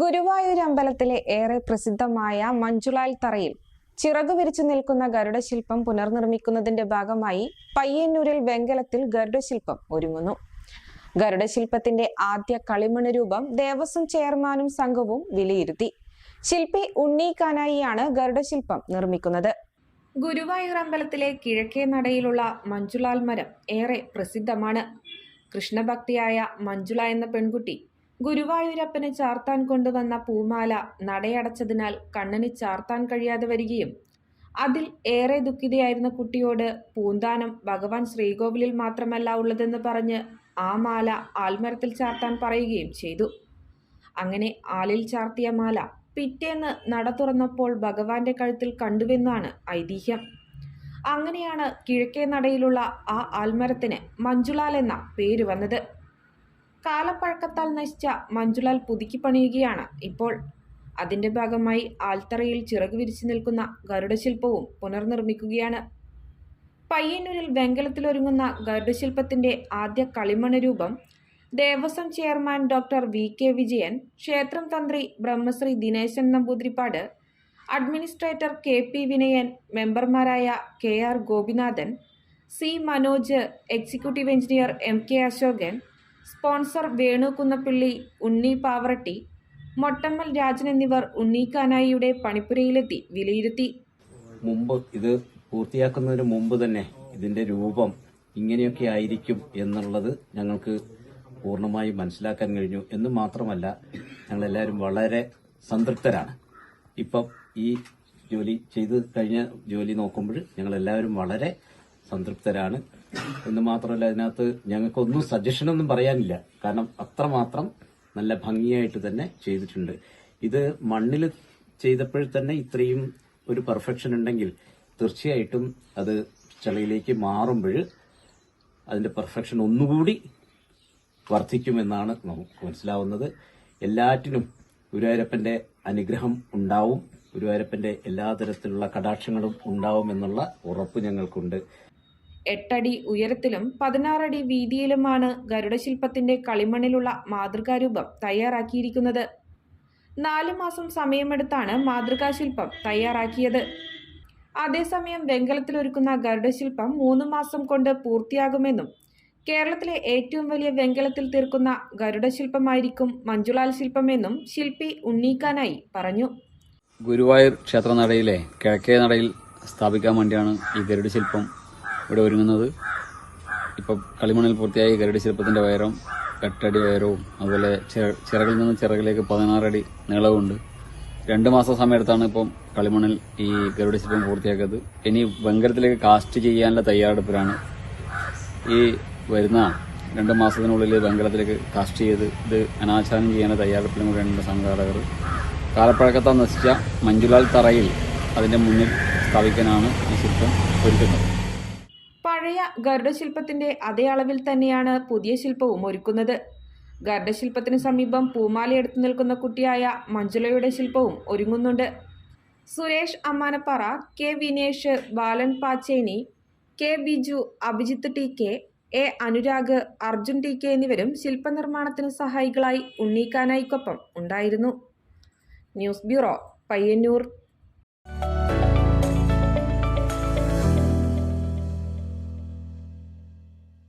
ഗുരുവായൂർ അമ്പലത്തിലെ ഏറെ പ്രസിദ്ധമായ മഞ്ജുളാൽ തറയിൽ ചിറകു വിരിച്ചു നിൽക്കുന്ന ഗരുഡശില്പം പുനർനിർമ്മിക്കുന്നതിന്റെ ഭാഗമായി പയ്യന്നൂരിൽ വെങ്കലത്തിൽ ഗരുഡശില്പം ഒരുങ്ങുന്നു. ഗരുഡശില്പത്തിന്റെ ആദ്യ കളിമണ് രൂപം ദേവസ്വം ചെയർമാനും സംഘവും വിലയിരുത്തി. ശില്പി ഉണ്ണി കാനായിയാണ് ഗരുഡശില്പം നിർമ്മിക്കുന്നത്. ഗുരുവായൂർ അമ്പലത്തിലെ കിഴക്കേ നടയിലുള്ള മഞ്ജുളാൽ മരം ഏറെ പ്രസിദ്ധമാണ്. കൃഷ്ണഭക്തിയായ മഞ്ജുള എന്ന പെൺകുട്ടി ഗുരുവായൂരപ്പന് ചാർത്താൻ കൊണ്ടുവന്ന പൂമാല നടയടച്ചതിനാൽ കണ്ണന് ചാർത്താൻ കഴിയാതെ വരികയും. അതിൽ ഏറെ ദുഃഖിതയായിരുന്ന കുട്ടിയോട് പൂന്താനം ഭഗവാൻ ശ്രീകോവിലിൽ മാത്രമല്ല ഉള്ളതെന്ന് പറഞ്ഞ് ആ മാല ആൽമരത്തിൽ ചാർത്താൻ പറയുകയും ചെയ്തു. അങ്ങനെ ആലിൽ ചാർത്തിയ മാല പിറ്റേന്ന് നട തുറന്നപ്പോൾ ഭഗവാന്റെ കഴുത്തിൽ കണ്ടുവെന്നാണ് ഐതിഹ്യം. അങ്ങനെയാണ് കിഴക്കേ നടയിലുള്ള ആ ആൽമരത്തിന് മഞ്ജുലാൽ എന്ന പേര് വന്നത്. കാലപ്പഴക്കത്താൽ നശിച്ച മഞ്ജുലാൽ പുതുക്കി പണിയുകയാണ് ഇപ്പോൾ. അതിന്റെ ഭാഗമായി ആൽത്തറയിൽ ചിറക് വിരിച്ചു നിൽക്കുന്ന ഗരുഡശില്പവും പുനർനിർമ്മിക്കുകയാണ്. പയ്യന്നൂരിൽ വെങ്കലത്തിലൊരുങ്ങുന്ന ഗരുഡശില്പത്തിന്റെ ആദ്യ കളിമണ രൂപം Devaswom chairman doctor V K Vijayan ക്ഷേത്രം തന്ത്രി Brahmashri Dineshan Namboothiripad administrator K P Vinayan മെമ്പർമാരായ K R Gopinathan C Manoj executive engineer M K Ashokan sponsor Venu Kunnappilly Unni Pavaratty Mottammal Rajan എന്നിവർ ഉണ്ണിക്കാനായിയുടെ പണിപ്പുരയിലെത്തി വിലയിരുത്തി. മുമ്പ് ഇത് പൂർത്തിയാക്കുന്നതിന് മുമ്പ് തന്നെ ഇതിന്റെ രൂപം ഇങ്ങനെയൊക്കെ ആയിരിക്കും എന്നുള്ളത് ഞങ്ങൾക്ക് പൂർണമായി മനസ്സിലാക്കാൻ കഴിഞ്ഞു. എന്ന് മാത്രമല്ല ഞങ്ങളെല്ലാവരും വളരെ സംതൃപ്തരാണ്. ഇപ്പം ഈ ജോലി ചെയ്ത് കഴിഞ്ഞ ജോലി നോക്കുമ്പോൾ ഞങ്ങളെല്ലാവരും വളരെ സംതൃപ്തരാണ്. എന്ന് മാത്രമല്ല അതിനകത്ത് ഞങ്ങൾക്കൊന്നും സജഷനൊന്നും പറയാനില്ല. കാരണം അത്രമാത്രം നല്ല ഭംഗിയായിട്ട് തന്നെ ചെയ്തിട്ടുണ്ട്. ഇത് മണ്ണിൽ ചെയ്തപ്പോൾ തന്നെ ഇത്രയും ഒരു പെർഫെക്ഷൻ ഉണ്ടെങ്കിൽ തീർച്ചയായിട്ടും അത് ചെളിയിലേക്ക് മാറുമ്പോൾ അതിന്റെ പെർഫെക്ഷൻ ഒന്നുകൂടി വർദ്ധിക്കുമെന്നാണ് നമുക്ക് മനസ്സിലാവുന്നത്. എല്ലാറ്റിനും ഗുരുവായൂരപ്പന്റെ അനുഗ്രഹം ഉണ്ടാവും. ഗുരുവായൂരപ്പന്റെ എല്ലാ തരത്തിലുള്ള കടാക്ഷങ്ങളും ഉണ്ടാവും എന്നുള്ള ഉറപ്പ് ഞങ്ങൾക്കുണ്ട്. എട്ടടി ഉയരത്തിലും പതിനാറടി വീതിയിലുമാണ് ഗരുഡശില്പത്തിന്റെ കളിമണ്ണിലുള്ള മാതൃകാരൂപം തയ്യാറാക്കിയിരിക്കുന്നത്. നാലു മാസം സമയമെടുത്താണ് മാതൃകാശില്പം തയ്യാറാക്കിയത്. അതേസമയം വെങ്കലത്തിലൊരുക്കുന്ന ഗരുഡശില്പം മൂന്ന് മാസം കൊണ്ട് പൂർത്തിയാകുമെന്നും കേരളത്തിലെ ഏറ്റവും വലിയ വെങ്കലത്തിൽ തീർക്കുന്ന ഗരുഡശില്പമായിരിക്കും മഞ്ജുളാൽ ശില്പമെന്നും ശില്പി ഉണ്ണീക്കാനായി പറഞ്ഞു. ഗുരുവായൂർ ക്ഷേത്രനടയിലെ കിഴക്കേ നടയിൽ സ്ഥാപിക്കാൻ വേണ്ടിയാണ് ഈ ഗരുഡ ശില്പം ഇവിടെ ഒരുങ്ങുന്നത്. ഇപ്പം കളിമണ്ണിൽ പൂർത്തിയായി കരടി ശില്പത്തിന്റെ വയറും എട്ടടി വയറും അതുപോലെ ചിറകിൽ നിന്ന് ചിറകിലേക്ക് പതിനാറടി നീളവുമുണ്ട് രണ്ട് മാസം സമയത്താണ് ഇപ്പം കളിമണ്ണിൽ ഈ ഗരുഡ ശില്പം പൂർത്തിയാക്കിയത്. ഇനി വെങ്കരത്തിലേക്ക് കാസ്റ്റ് ചെയ്യാനുള്ള തയ്യാറെടുപ്പിലാണ് ഈ വരുന്ന രണ്ട് മാസത്തിനുള്ളിൽ വെങ്കലത്തിലേക്ക് കാസ്റ്റ് ചെയ്ത് ഇത് അനാച്ഛാദനം ചെയ്യാനുള്ള തയ്യാറെടുപ്പിലും കൂടെയാണ് സംഘാടകർ. കാലപ്പഴക്കത്താൽ നശിച്ച മഞ്ജുലാൽ തറയിൽ അതിന്റെ മുന്നിൽ സ്ഥാപിക്കാനാണ് ഈ ശില്പം ഒരുക്കുന്നത്. പഴയ ഗരുഡശില്പത്തിന്റെ അതേ അളവിൽ തന്നെയാണ് പുതിയ ശില്പവും ഒരുക്കുന്നത്. ഗരുഡശില്പത്തിന് സമീപം പൂമാലയെടുത്തു നിൽക്കുന്ന കുട്ടിയായ മഞ്ജുളയുടെ ശില്പവും ഒരുങ്ങുന്നുണ്ട്. Suresh Ammanappara K Vinesh Balan Pacheni K Biju Abhijith T K A Anurag Arjun T K എന്നിവരും ശില്പനിർമ്മാണത്തിന് സഹായികളായി ഉണ്ണീക്കാനായിക്കൊപ്പം ഉണ്ടായിരുന്നു. News bureau Payyanur.